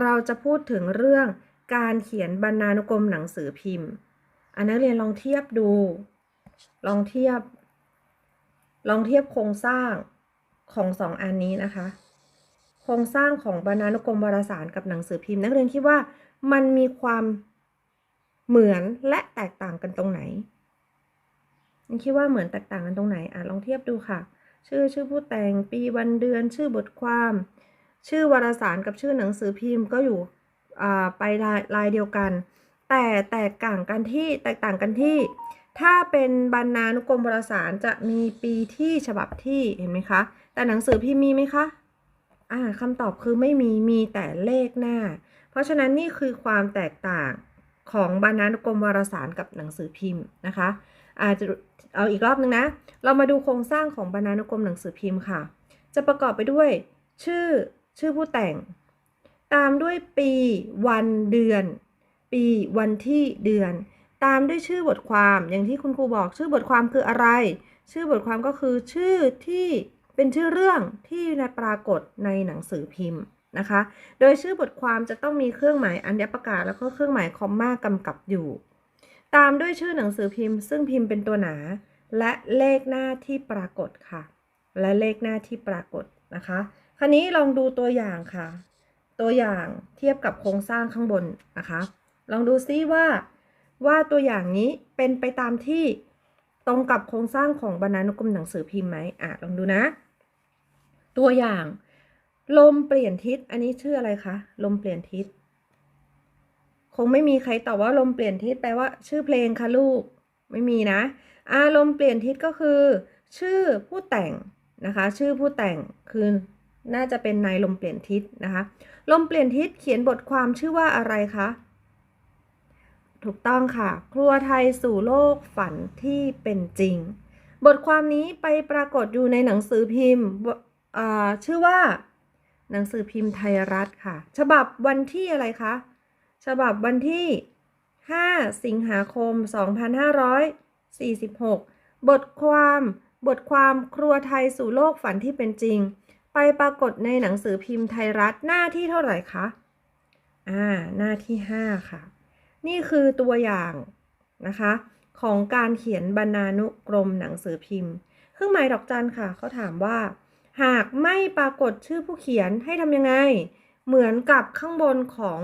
เราจะพูดถึงเรื่องการเขียนบรรณานุกรมหนังสือพิมพ์ อันนักเรียนลองเทียบดู ลองเทียบ ลองเทียบโครงสร้างของสองอันนี้นะคะ โครงสร้างของบรรณานุกรมวารสารกับหนังสือพิมพ์ นักเรียนคิดว่ามันมีความเหมือนและแตกต่างกันตรงไหนนักคิดว่าเหมือนแตกต่างกันตรงไหนอะลองเทียบดูค่ะ ชื่อชื่อผู้แต่งปีวันเดือน ชื่อบทความ ชื่อวารสารกับชื่อหนังสือพิมพ์ก็อยู่ไปลายลายเดียวกัน แต่แตกต่างกันที่แตกต่างกันที่ ถ้าเป็นบรรณานุกรมวารสารจะมีปีที่ฉบับที่เห็นไหมคะ แต่หนังสือพิมพ์มีไหมคะอ่าคำตอบคือไม่มีมีแต่เลขหน้า เพราะฉะนั้นนี่คือความแตกต่างของบรรณานุกรมวารสารกับหนังสือพิมพ์นะคะอาจจะเอาอีกรอบนึงนะ เรามาดูโครงสร้างของบรรณานุกรมหนังสือพิมพ์ค่ะ จะประกอบไปด้วย ชื่อ ชื่อผู้แต่ง ตามด้วยปีวันเดือน ปีวันที่เดือน ตามด้วยชื่อบทความอย่างที่คุณครูบอกชื่อบทความคืออะไร ชื่อบทความก็คือชื่อที่เป็นชื่อเรื่องที่ปรากฏในหนังสือพิมพ์นะคะ โดยชื่อบทความจะต้องมีเครื่องหมายอัญประกาศแล้วก็เครื่องหมายคอมมากำกับอยู่ ตามด้วยชื่อหนังสือพิมพ์ ซึ่งพิมพ์เป็นตัวหนา และเลขหน้าที่ปรากฏค่ะ และเลขหน้าที่ปรากฏนะคะ ราวนี้ลองดูตัวอย่างค่ะ ตัวอย่างเทียบกับโครงสร้างข้างบนนะคะ ลองดูซิว่าว่าตัวอย่างนี้เป็นไปตามที่ตรงกับโครงสร้างของบรรณานุกรมหนังสือพิมพ์ไหมอะลองดูนะ ตัวอย่าง ลมเปลี่ยนทิศ อันนี้ชื่ออะไรคะ ลมเปลี่ยนทิศ คงไม่มีใครตอบว่าลมเปลี่ยนทิศแปลว่า ชื่อเพลงคะลูก ไม่มีนะ อารมณ์เปลี่ยนทิศก็คือ ชื่อผู้แต่งนะคะ ชื่อผู้แต่งคือ น่าจะเป็นนายลมเปลี่ยนทิศนะคะ ลมเปลี่ยนทิศเขียนบทความชื่อว่าอะไรคะ ถูกต้องค่ะ ครัวไทยสู่โลกฝันที่เป็นจริง บทความนี้ไปปรากฏอยู่ในหนังสือพิมพ์ชื่อว่า หนังสือพิมพ์ไทยรัฐค่ะ ฉบับวันที่อะไรคะ ฉบับวันที่ 5 สิงหาคม 2546 บทความบทความครัวไทยสู่โลกฝันที่เป็นจริง ไปปรากฏในหนังสือพิมพ์ไทยรัฐหน้าที่เท่าไหร่คะ อ่า หน้าที่ 5 ค่ะ นี่คือตัวอย่างนะคะ ของการเขียนบรรณานุกรมหนังสือพิมพ์ เครื่องหมายดอกจันค่ะ เขาถามว่า หากไม่ปรากฏชื่อผู้เขียนให้ทำยังไง เหมือนกับข้างบนของ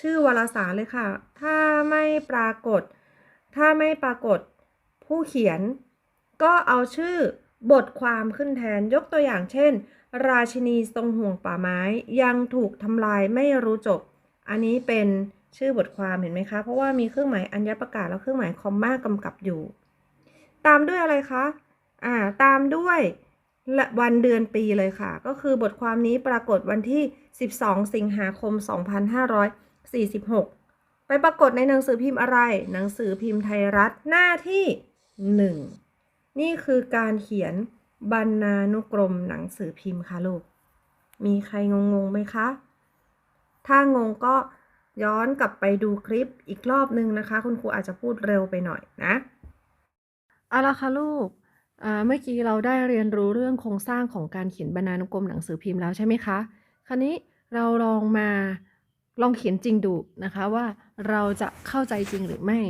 ชื่อวารสารเลยค่ะ ถ้าไม่ปรากฏ ถ้าไม่ปรากฏผู้เขียน ก็เอาชื่อ บทความขึ้นแทนยกตัวอย่างเช่น ราชินีทรงห่วงป่าไม้ยังถูกทำลายไม่รู้จบ อันนี้เป็นชื่อบทความเห็นไหมคะ เพราะว่ามีเครื่องหมายอัญญประกาศแล้วเครื่องหมายคอมมากำกับอยู่ ตามด้วยอะไรคะอ่าตามด้วยและวันเดือนปีเลยค่ะ ก็คือบทความนี้ปรากฏวันที่ 12 สิงหาคม 2546 ไปปรากฏในหนังสือพิมพ์อะไร หนังสือพิมพ์ไทยรัฐหน้าที่ 1 นี่คือการเขียนบรรณานุกรมหนังสือพิมพ์ค่ะลูก มีใครงงงไหมคะ ถ้างงก็ย้อนกลับไปดูคลิปอีกรอบนึงนะคะ คุณครูอาจจะพูดเร็วไปหน่อยนะเอาละค่ะลูกเมื่อกี้เราได้เรียนรู้เรื่องโครงสร้างของการเขียนบรรณานุกรมหนังสือพิมพ์แล้วใช่ไหมคะ คราวนี้เราลองมาลองเขียนจริงดูนะคะว่าเราจะเข้าใจจริงหรือไม่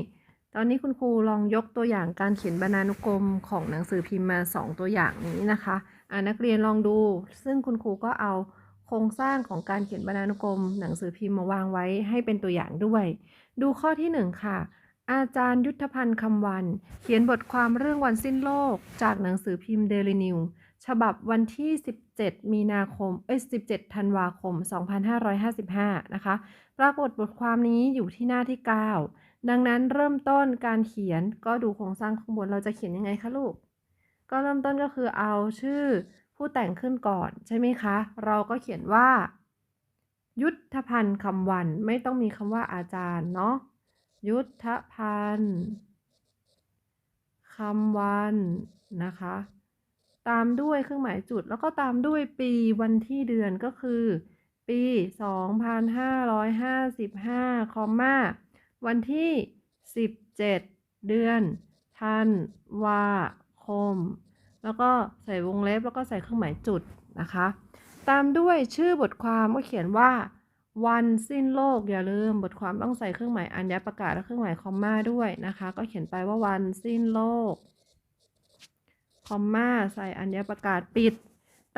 อนนี้คุณครูลองยกตัวอย่างการเขียนบรรณานุกรมของหนังสือพิมพ์มา 2 ตัวอย่างนี้นะคะอ่านักเรียนลองดู ซึ่งคุณครูก็เอาโครงสร้างของการเขียนบรรณานุกรม หนังสือพิมพ์มาวางไว้ให้เป็นตัวอย่างด้วย ดูข้อที่ 1 ค่ะ อาจารย์ยุทธพันธ์คำวัน เขียนบทความเรื่องวันสิ้นโลก จากหนังสือพิมพ์เดลินิวฉบับวันที่ 17 มีนาคม เอ้ย 17 ธันวาคม 2555 นะคะ ปรากฏบทความนี้อยู่ที่หน้าที่ 9 ดังนั้นเริ่มต้นการเขียนก็ดูโครงสร้างข้างบนเราจะเขียนยังไงคะลูก ก็เริ่มต้นก็คือเอาชื่อผู้แต่งขึ้นก่อนใช่ไหมคะ เราก็เขียนว่า ยุทธพันธ์คำวันไม่ต้องมีคำว่าอาจารย์เนาะยุทธพันธ์คำวันนะคะ ตามด้วยเครื่องหมายจุด แล้วก็ตามด้วยปีวันที่เดือนก็คือ ปี 2555คอมมา วันที่ 17 เดือนธันวาคม แล้วก็ใส่วงเล็บแล้วก็ใส่เครื่องหมายจุดนะคะ ตามด้วยชื่อบทความก็เขียนว่า วันสิ้นโลกอย่าลืมบทความต้องใส่เครื่องหมายอัญญประกาศและเครื่องหมายคอมมาด้วยนะคะ ก็เขียนไปว่าวันสิ้นโลกคอมมาใส่อัญญประกาศปิด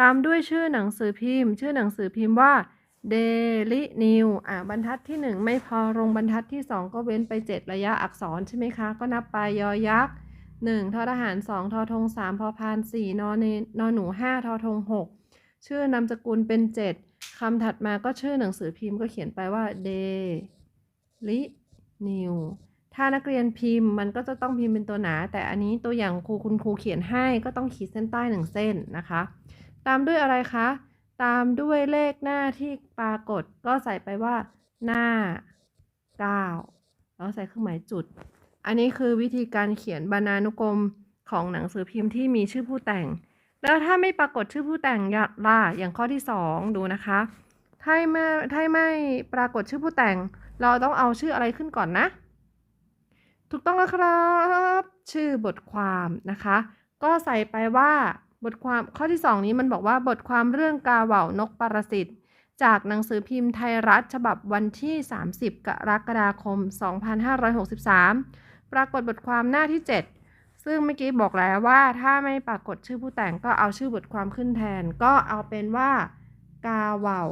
ตามด้วยชื่อหนังสือพิมพ์ ชื่อหนังสือพิมพ์ว่า Daily New อะบรรทัดที่ 1 ไม่พอลงบรรทัดที่ 2 ก็เว้นไป 7 ระยะอักษรใช่ไหมคะ ก็นับไปยอยักษ์1ทอทหาร2ทอทง3พอพาน4นอนนอนหนู5ทอทง6ชื่อนามสกุลเป็น7คำถัดมาก็ชื่อหนังสือพิมพ์ก็เขียนไปว่า Daily New ถ้านักเรียนพิมพ์มันก็จะต้องพิมพ์เป็นตัวหนา แต่อันนี้ตัวอย่างครูคุณครูเขียนให้ก็ต้องขีดเส้นใต้หนึ่งเส้นนะคะ ตามด้วยอะไรคะ ตามด้วยเลขหน้าที่ปรากฏก็ใส่ไปว่า หน้า 9 แล้วใส่เครื่องหมายจุด อันนี้คือวิธีการเขียนบรรณานุกรมของหนังสือพิมพ์ที่มีชื่อผู้แต่ง แล้วถ้าไม่ปรากฏชื่อผู้แต่งย่าล่ะอย่างข้อที่ 2 ดูนะคะ ถ้าไม่ถ้าไม่ปรากฏชื่อผู้แต่ง เราต้องเอาชื่ออะไรขึ้นก่อนนะ ถูกต้องแล้วครับ ชื่อบทความนะคะ ก็ใส่ไปว่า บทความข้อที่ 2 นี้มันบอกว่าบทความเรื่องกาเหว่านกปรสิตจากหนังสือพิมพ์ไทยรัฐฉบับวันที่ 30 กรกฎาคม 2563 ปรากฏบทความหน้าที่ 7 ซึ่งเมื่อกี้บอกแล้วว่าถ้าไม่ปรากฏชื่อผู้แต่งก็เอาชื่อบทความขึ้นแทน ก็เอาเป็นว่ากาเหว่า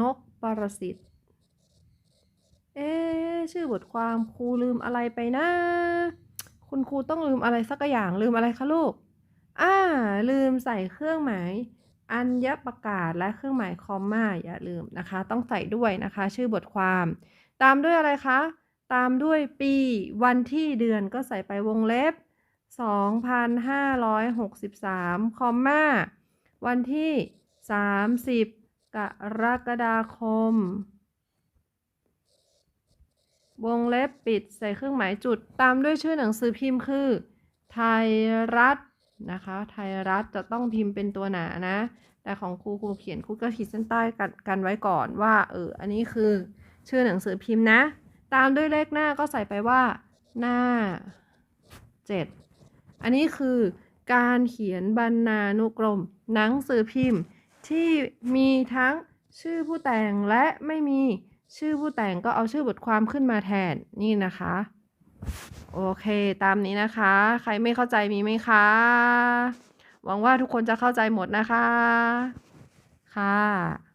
นกปรสิต เอ๊ชื่อบทความครูลืมอะไรไปนะ คุณครูต้องลืมอะไรสักอย่างลืมอะไรคะลูก อ่า ลืมใส่เครื่องหมาย อัญญประกาศและเครื่องหมายคอมมาอย่าลืมนะคะ ต้องใส่ด้วยนะคะ ชื่อบทความ ตามด้วยอะไรคะ ตามด้วยปีวันที่เดือนก็ใส่ไปวงเล็บ 2,563 คอมมาวันที่ 30 กรกฎาคม วงเล็บปิดใส่เครื่องหมายจุดตามด้วยชื่อหนังสือพิมพ์คือ ไทยรัฐนะคะ ไทยรัฐจะต้องพิมพ์เป็นตัวหนานะ แต่ของครูครูเขียนครูก็ขีดเส้นใต้กันกันไว้ก่อนว่าเอออันนี้คือชื่อหนังสือพิมพ์นะ ตามด้วยเลขหน้าก็ใส่ไปว่าหน้า 7 อันนี้คือการเขียนบรรณานุกรม หนังสือพิมพ์ที่มีทั้งชื่อผู้แต่งและไม่มี ชื่อผู้แต่งก็เอาชื่อบทความขึ้นมาแทนนี่นะคะ โอเค ตามนี้นะคะ ใครไม่เข้าใจมีไหมคะ หวังว่าทุกคนจะเข้าใจหมดนะคะ ค่ะ